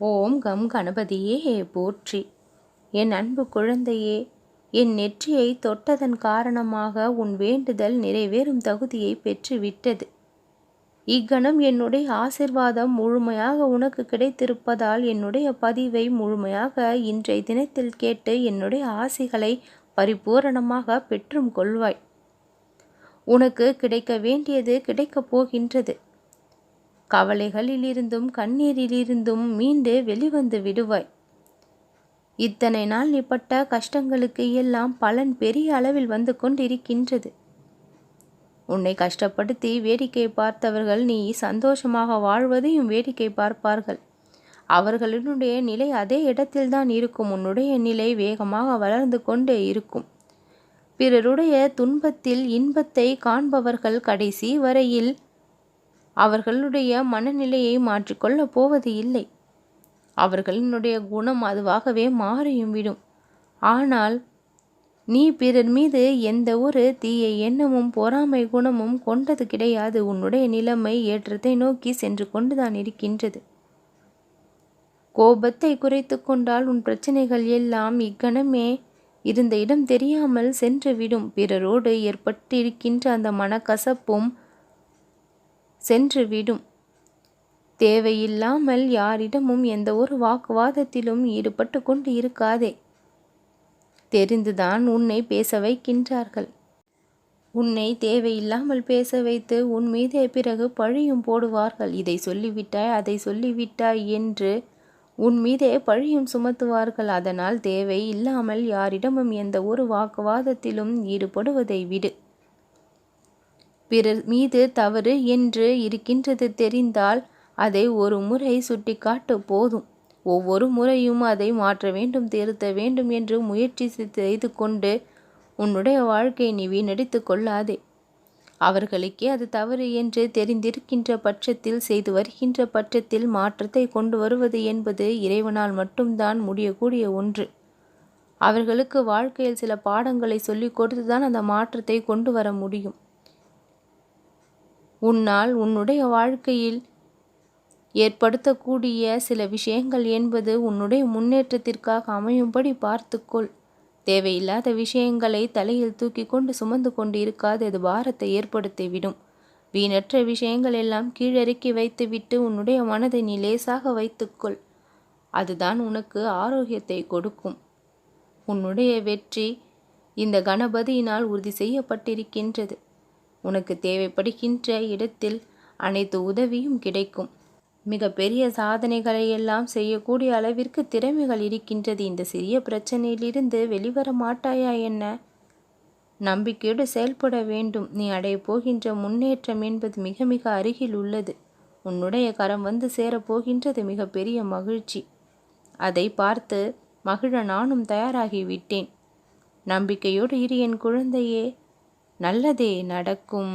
ஓம் come கணபதியே போற்றி. என் அன்பு குழந்தையே என் நெற்றியை தொட்டதன் காரணமாக உன் வேண்டுதல் நிறைவேறும் தகுதியை பெற்றுவிட்டது. இக்கணம் என்னுடைய ஆசிர்வாதம் முழுமையாக உனக்கு கிடைத்திருப்பதால் என்னுடைய பதிவை முழுமையாக இன்றைய தினத்தில் கேட்டு என்னுடைய ஆசைகளை பரிபூரணமாக பெற்றும் கொள்வாய். உனக்கு கிடைக்க வேண்டியது கிடைக்கப் போகின்றது. கவலைகளிலிருந்தும் கண்ணீரிலிருந்தும் மீண்டு வெளிவந்து விடுவாய். இத்தனை நாள் நீ பட்ட கஷ்டங்களுக்கு எல்லாம் பலன் பெரிய அளவில் வந்து கொண்டிருக்கின்றது. உன்னை கஷ்டப்படுத்தி வேடிக்கை பார்த்தவர்கள் நீ சந்தோஷமாக வாழ்வதையும் வேடிக்கை பார்ப்பார்கள். அவர்களினுடைய நிலை அதே இடத்தில்தான் இருக்கும். உன்னுடைய நிலை வேகமாக வளர்ந்து கொண்டே இருக்கும். பிறருடைய துன்பத்தில் இன்பத்தை காண்பவர்கள் கடைசி வரையில் அவர்களுடைய மனநிலையை மாற்றிக்கொள்ளப் போவது இல்லை. அவர்களினுடைய குணம் அதுவாகவே மாறியும் விடும். ஆனால் நீ பிறர் மீது எந்த ஒரு தீய எண்ணமும் பொறாமை குணமும் கொண்டது கிடையாது. உன்னுடைய நிலைமை ஏற்றத்தை நோக்கி சென்று கொண்டுதான் இருக்கின்றது. கோபத்தை குறைத்து கொண்டால் உன் பிரச்சனைகள் எல்லாம் இக்கணமே இருந்த இடம் தெரியாமல் சென்றுவிடும் பிறரோடு ஏற்பட்டிருக்கின்ற அந்த மனக்கசப்பும் சென்றுவிடும். தேவையில்லாமல் யாரிடமும் எந்த ஒரு வாக்குவாதத்திலும் ஈடுபட்டு கொண்டு இருக்காதே. தெரிந்துதான் உன்னை பேச வைக்கின்றார்கள். உன்னை தேவையில்லாமல் பேச வைத்து உன் மீதே பிறகு பழியும் போடுவார்கள். இதை சொல்லிவிட்டாய் அதை சொல்லிவிட்டாய் என்று உன் மீதே பழியும் சுமத்துவார்கள். அதனால் தேவை இல்லாமல் யாரிடமும் எந்த ஒரு வாக்குவாதத்திலும் ஈடுபடுவதை விடு. பிறர் மீது தவறு என்று இருக்கின்றது தெரிந்தால் அதை ஒரு முறை சுட்டிக்காட்டு போதும். ஒவ்வொரு முறையும் அதை மாற்ற வேண்டும் திருத்த வேண்டும் என்று முயற்சி செய்து கொண்டு உன்னுடைய வாழ்க்கை நீ வீணடித்து கொள்ளாதே. அவர்களுக்கே அது தவறு என்று தெரிந்திருக்கின்ற பட்சத்தில் செய்து வருகின்ற பட்சத்தில் மாற்றத்தை கொண்டு வருவது என்பது இறைவனால் மட்டும்தான் முடியக்கூடிய ஒன்று. அவர்களுக்கு வாழ்க்கையில் சில பாடங்களை சொல்லிக் கொடுத்துதான் அந்த மாற்றத்தை கொண்டு வர முடியும். உன்னால் உன்னுடைய வாழ்க்கையில் ஏற்படுத்தக்கூடிய சில விஷயங்கள் என்பது உன்னுடைய முன்னேற்றத்திற்காக அமையும்படி பார்த்துக்கொள். தேவையில்லாத விஷயங்களை தலையில் தூக்கி கொண்டு சுமந்து கொண்டு இருக்காது அது பாரத்தை ஏற்படுத்திவிடும் வீணற்ற விஷயங்கள் எல்லாம் கீழறுக்கி வைத்துவிட்டு உன்னுடைய மனதை நீ லேசாக வைத்துக்கொள். அதுதான் உனக்கு ஆரோக்கியத்தை கொடுக்கும். உன்னுடைய வெற்றி இந்த கணபதியினால் உறுதி செய்யப்பட்டிருக்கின்றது. உனக்கு தேவைப்படுகின்ற இடத்தில் அனைத்து உதவியும் கிடைக்கும். மிக பெரிய சாதனைகளை எல்லாம் செய்யக்கூடிய அளவிற்கு திறமைகள் இருக்கின்றது. இந்த சிறிய பிரச்சனையிலிருந்து வெளிவர மாட்டாயா என்ன? நம்பிக்கையோடு செயல்பட வேண்டும். நீ அடைய போகின்ற முன்னேற்றம் என்பது மிக மிக அருகில் உள்ளது. உன்னுடைய கரம் வந்து சேரப்போகின்றது மிக பெரிய மகிழ்ச்சி. அதை பார்த்து மகிழ நானும் தயாராகிவிட்டேன். நம்பிக்கையோடு இரு என் குழந்தையே நல்லதே நடக்கும்